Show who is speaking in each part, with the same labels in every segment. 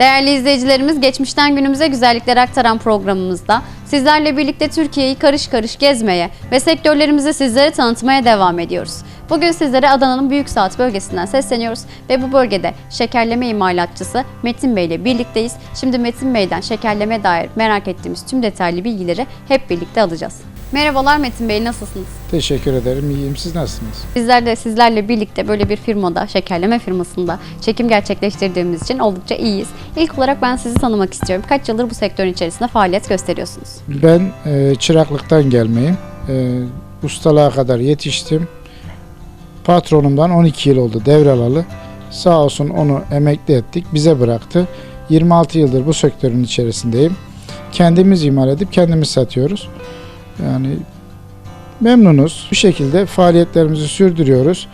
Speaker 1: Değerli izleyicilerimiz geçmişten günümüze güzellikleri aktaran programımızda sizlerle birlikte Türkiye'yi karış karış gezmeye ve sektörlerimizi sizlere tanıtmaya devam ediyoruz. Bugün sizlere Adana'nın Büyük Saat bölgesinden sesleniyoruz ve bu bölgede şekerleme imalatçısı Metin Bey ile birlikteyiz. Şimdi Metin Bey'den şekerleme dair merak ettiğimiz tüm detaylı bilgileri hep birlikte alacağız. Merhabalar Metin Bey nasılsınız?
Speaker 2: Teşekkür ederim. İyiyim. Siz nasılsınız?
Speaker 1: Bizler de sizlerle birlikte böyle bir firmada, şekerleme firmasında çekim gerçekleştirdiğimiz için oldukça iyiyiz. İlk olarak ben sizi tanımak istiyorum. Kaç yıldır bu sektörün içerisinde faaliyet gösteriyorsunuz?
Speaker 2: Ben e, çıraklıktan gelmeyim. E, ustalığa kadar yetiştim. Patronumdan 12 yıl oldu devralalı. Sağ olsun onu emekli ettik. Bize bıraktı. 26 yıldır bu sektörün içerisindeyim. Kendimiz imal edip kendimiz satıyoruz. Yani memnunuz. Bu şekilde faaliyetlerimizi sürdürüyoruz.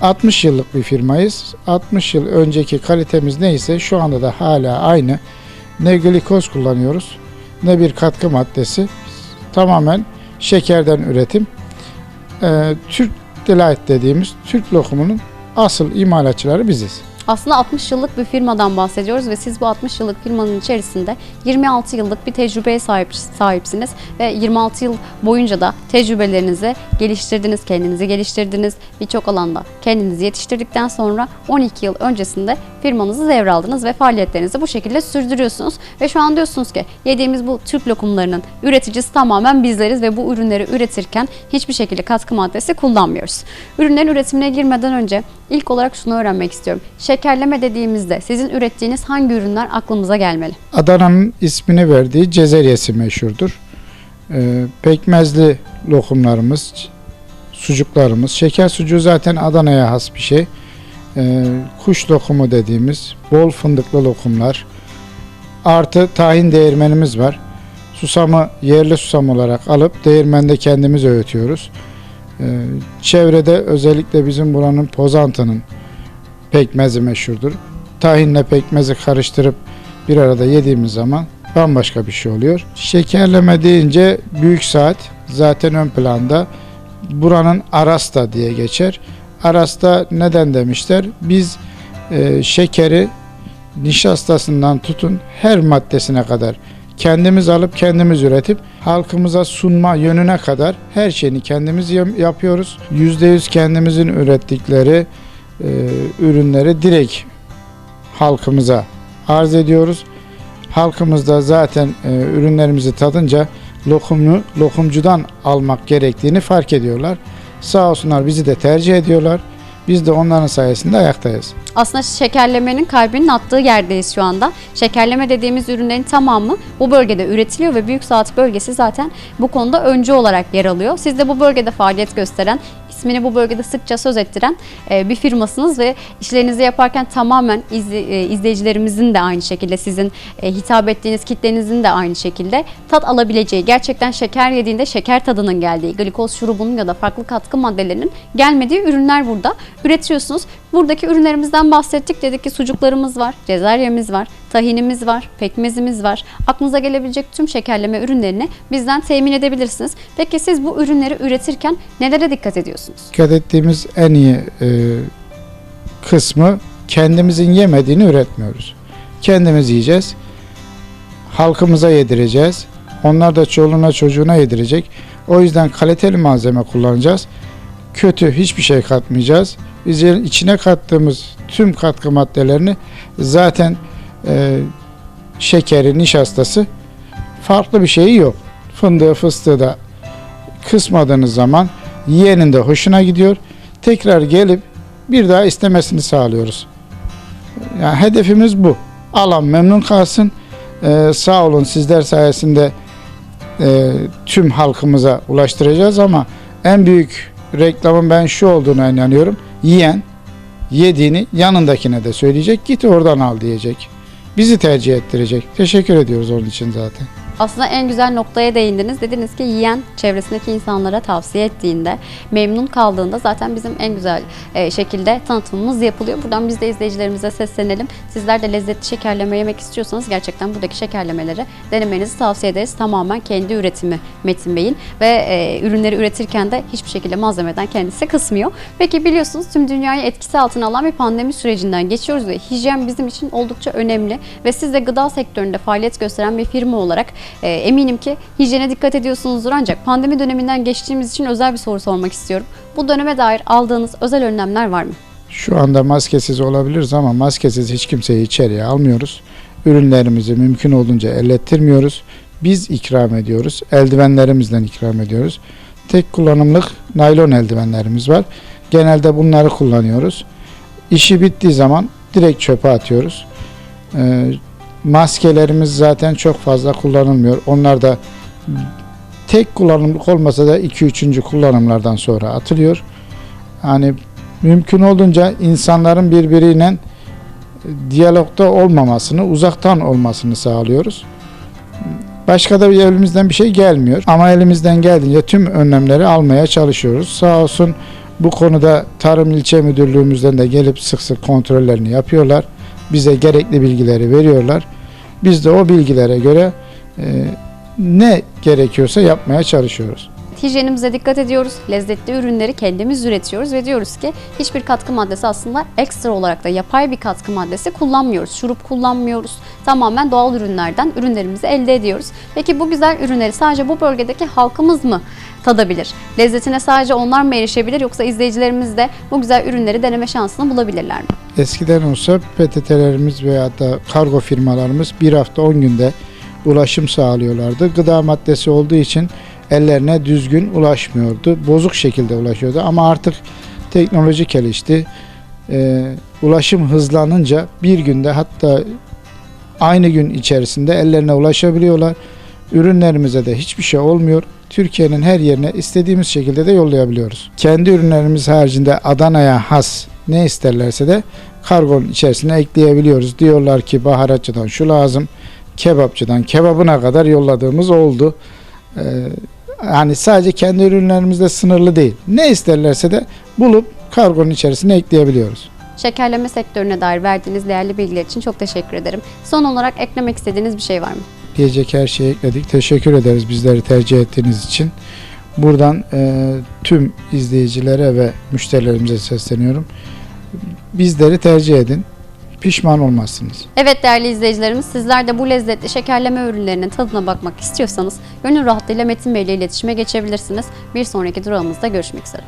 Speaker 2: 60 yıllık bir firmayız. 60 yıl önceki kalitemiz neyse şu anda da hala aynı. Ne glikoz kullanıyoruz ne bir katkı maddesi. Tamamen şekerden üretim. Ee, Türk Delight dediğimiz Türk lokumunun asıl imalatçıları biziz.
Speaker 1: Aslında 60 yıllık bir firmadan bahsediyoruz ve siz bu 60 yıllık firmanın içerisinde 26 yıllık bir tecrübeye sahip, sahipsiniz ve 26 yıl boyunca da tecrübelerinizi geliştirdiniz, kendinizi geliştirdiniz. Birçok alanda kendinizi yetiştirdikten sonra 12 yıl öncesinde firmanızı devraldınız ve faaliyetlerinizi bu şekilde sürdürüyorsunuz. Ve şu an diyorsunuz ki yediğimiz bu Türk lokumlarının üreticisi tamamen bizleriz ve bu ürünleri üretirken hiçbir şekilde katkı maddesi kullanmıyoruz. Ürünlerin üretimine girmeden önce ilk olarak şunu öğrenmek istiyorum. Şekerleme dediğimizde sizin ürettiğiniz hangi ürünler aklımıza gelmeli?
Speaker 2: Adana'nın ismini verdiği cezeryesi meşhurdur. Ee, pekmezli lokumlarımız, sucuklarımız. Şeker sucuğu zaten Adana'ya has bir şey. Ee, kuş lokumu dediğimiz bol fındıklı lokumlar. Artı tahin değirmenimiz var. Susamı yerli susam olarak alıp değirmende kendimiz öğütüyoruz. Ee, çevrede özellikle bizim buranın Pozantı'nın pekmezi meşhurdur. Tahinle pekmezi karıştırıp bir arada yediğimiz zaman bambaşka bir şey oluyor. Şekerleme deyince büyük saat zaten ön planda. Buranın Arasta diye geçer. Arasta neden demişler? Biz e, şekeri nişastasından tutun her maddesine kadar kendimiz alıp kendimiz üretip halkımıza sunma yönüne kadar her şeyini kendimiz yap- yapıyoruz. %100 kendimizin ürettikleri ürünleri direkt halkımıza arz ediyoruz. Halkımız da zaten e, ürünlerimizi tadınca lokumu lokumcudan almak gerektiğini fark ediyorlar. Sağ olsunlar bizi de tercih ediyorlar. Biz de onların sayesinde ayaktayız.
Speaker 1: Aslında şekerlemenin kalbinin attığı yerdeyiz şu anda. Şekerleme dediğimiz ürünlerin tamamı bu bölgede üretiliyor ve Büyük Saat bölgesi zaten bu konuda öncü olarak yer alıyor. Siz de bu bölgede faaliyet gösteren, ismini bu bölgede sıkça söz ettiren e, bir firmasınız ve işlerinizi yaparken tamamen e, izleyicilerimizin de aynı şekilde sizin e, hitap ettiğiniz kitlenizin de aynı şekilde tat alabileceği, gerçekten şeker yediğinde şeker tadının geldiği, glikoz şurubunun ya da farklı katkı maddelerinin gelmediği ürünler burada üretiyorsunuz. Buradaki ürünlerimizden bahsettik. Dedik ki sucuklarımız var, cezeryemiz var, tahinimiz var, pekmezimiz var. Aklınıza gelebilecek tüm şekerleme ürünlerini bizden temin edebilirsiniz. Peki siz bu ürünleri üretirken nelere dikkat ediyorsunuz?
Speaker 2: Dikkat ettiğimiz en iyi e, kısmı kendimizin yemediğini üretmiyoruz. Kendimiz yiyeceğiz. Halkımıza yedireceğiz. Onlar da çoluğuna çocuğuna yedirecek. O yüzden kaliteli malzeme kullanacağız. Kötü hiçbir şey katmayacağız. Biz içine kattığımız tüm katkı maddelerini zaten e, şekeri, nişastası farklı bir şeyi yok. Fındığı, fıstığı da kısmadığınız zaman yiyenin de hoşuna gidiyor. Tekrar gelip bir daha istemesini sağlıyoruz. Yani hedefimiz bu. Alan memnun kalsın. Ee, sağ olun sizler sayesinde e, tüm halkımıza ulaştıracağız ama en büyük reklamın ben şu olduğuna inanıyorum. Yiyen yediğini yanındakine de söyleyecek. Git oradan al diyecek. Bizi tercih ettirecek. Teşekkür ediyoruz onun için zaten.
Speaker 1: Aslında en güzel noktaya değindiniz. Dediniz ki yiyen çevresindeki insanlara tavsiye ettiğinde, memnun kaldığında zaten bizim en güzel e, şekilde tanıtımımız yapılıyor. Buradan biz de izleyicilerimize seslenelim. Sizler de lezzetli şekerleme yemek istiyorsanız gerçekten buradaki şekerlemeleri denemenizi tavsiye ederiz. Tamamen kendi üretimi Metin Bey'in ve e, ürünleri üretirken de hiçbir şekilde malzemeden kendisi kısmıyor. Peki biliyorsunuz tüm dünyayı etkisi altına alan bir pandemi sürecinden geçiyoruz ve hijyen bizim için oldukça önemli ve siz de gıda sektöründe faaliyet gösteren bir firma olarak e, eminim ki hijyene dikkat ediyorsunuzdur ancak pandemi döneminden geçtiğimiz için özel bir soru sormak istiyorum. Bu döneme dair aldığınız özel önlemler var mı?
Speaker 2: Şu anda maskesiz olabiliriz ama maskesiz hiç kimseyi içeriye almıyoruz. Ürünlerimizi mümkün olduğunca ellettirmiyoruz. Biz ikram ediyoruz. Eldivenlerimizden ikram ediyoruz. Tek kullanımlık naylon eldivenlerimiz var. Genelde bunları kullanıyoruz. İşi bittiği zaman direkt çöpe atıyoruz. Ee, maskelerimiz zaten çok fazla kullanılmıyor. Onlar da tek kullanımlık olmasa da 2-3. kullanımlardan sonra atılıyor. Hani mümkün olduğunca insanların birbiriyle diyalogda olmamasını, uzaktan olmasını sağlıyoruz. Başka da bir elimizden bir şey gelmiyor. Ama elimizden geldiğince tüm önlemleri almaya çalışıyoruz. Sağ olsun bu konuda Tarım İlçe Müdürlüğümüzden de gelip sık sık kontrollerini yapıyorlar. Bize gerekli bilgileri veriyorlar. Biz de o bilgilere göre e, ne gerekiyorsa yapmaya çalışıyoruz.
Speaker 1: Hijyenimize dikkat ediyoruz. Lezzetli ürünleri kendimiz üretiyoruz ve diyoruz ki hiçbir katkı maddesi aslında ekstra olarak da yapay bir katkı maddesi kullanmıyoruz. Şurup kullanmıyoruz. Tamamen doğal ürünlerden ürünlerimizi elde ediyoruz. Peki bu güzel ürünleri sadece bu bölgedeki halkımız mı tadabilir? Lezzetine sadece onlar mı erişebilir yoksa izleyicilerimiz de bu güzel ürünleri deneme şansını bulabilirler mi?
Speaker 2: Eskiden olsa PTT'lerimiz veya da kargo firmalarımız bir hafta 10 günde ulaşım sağlıyorlardı. Gıda maddesi olduğu için ellerine düzgün ulaşmıyordu. Bozuk şekilde ulaşıyordu ama artık teknoloji gelişti. Ee, ulaşım hızlanınca bir günde hatta aynı gün içerisinde ellerine ulaşabiliyorlar. Ürünlerimize de hiçbir şey olmuyor. Türkiye'nin her yerine istediğimiz şekilde de yollayabiliyoruz. Kendi ürünlerimiz haricinde Adana'ya has ne isterlerse de kargonun içerisine ekleyebiliyoruz. Diyorlar ki baharatçıdan şu lazım, kebapçıdan kebabına kadar yolladığımız oldu. Ee, yani sadece kendi ürünlerimizde sınırlı değil. Ne isterlerse de bulup kargonun içerisine ekleyebiliyoruz.
Speaker 1: Şekerleme sektörüne dair verdiğiniz değerli bilgiler için çok teşekkür ederim. Son olarak eklemek istediğiniz bir şey var mı?
Speaker 2: Diyecek her şeyi ekledik. Teşekkür ederiz bizleri tercih ettiğiniz için. Buradan e, tüm izleyicilere ve müşterilerimize sesleniyorum. Bizleri tercih edin. Pişman olmazsınız.
Speaker 1: Evet değerli izleyicilerimiz sizler de bu lezzetli şekerleme ürünlerinin tadına bakmak istiyorsanız gönül rahatlığıyla Metin Bey ile iletişime geçebilirsiniz. Bir sonraki durağımızda görüşmek üzere.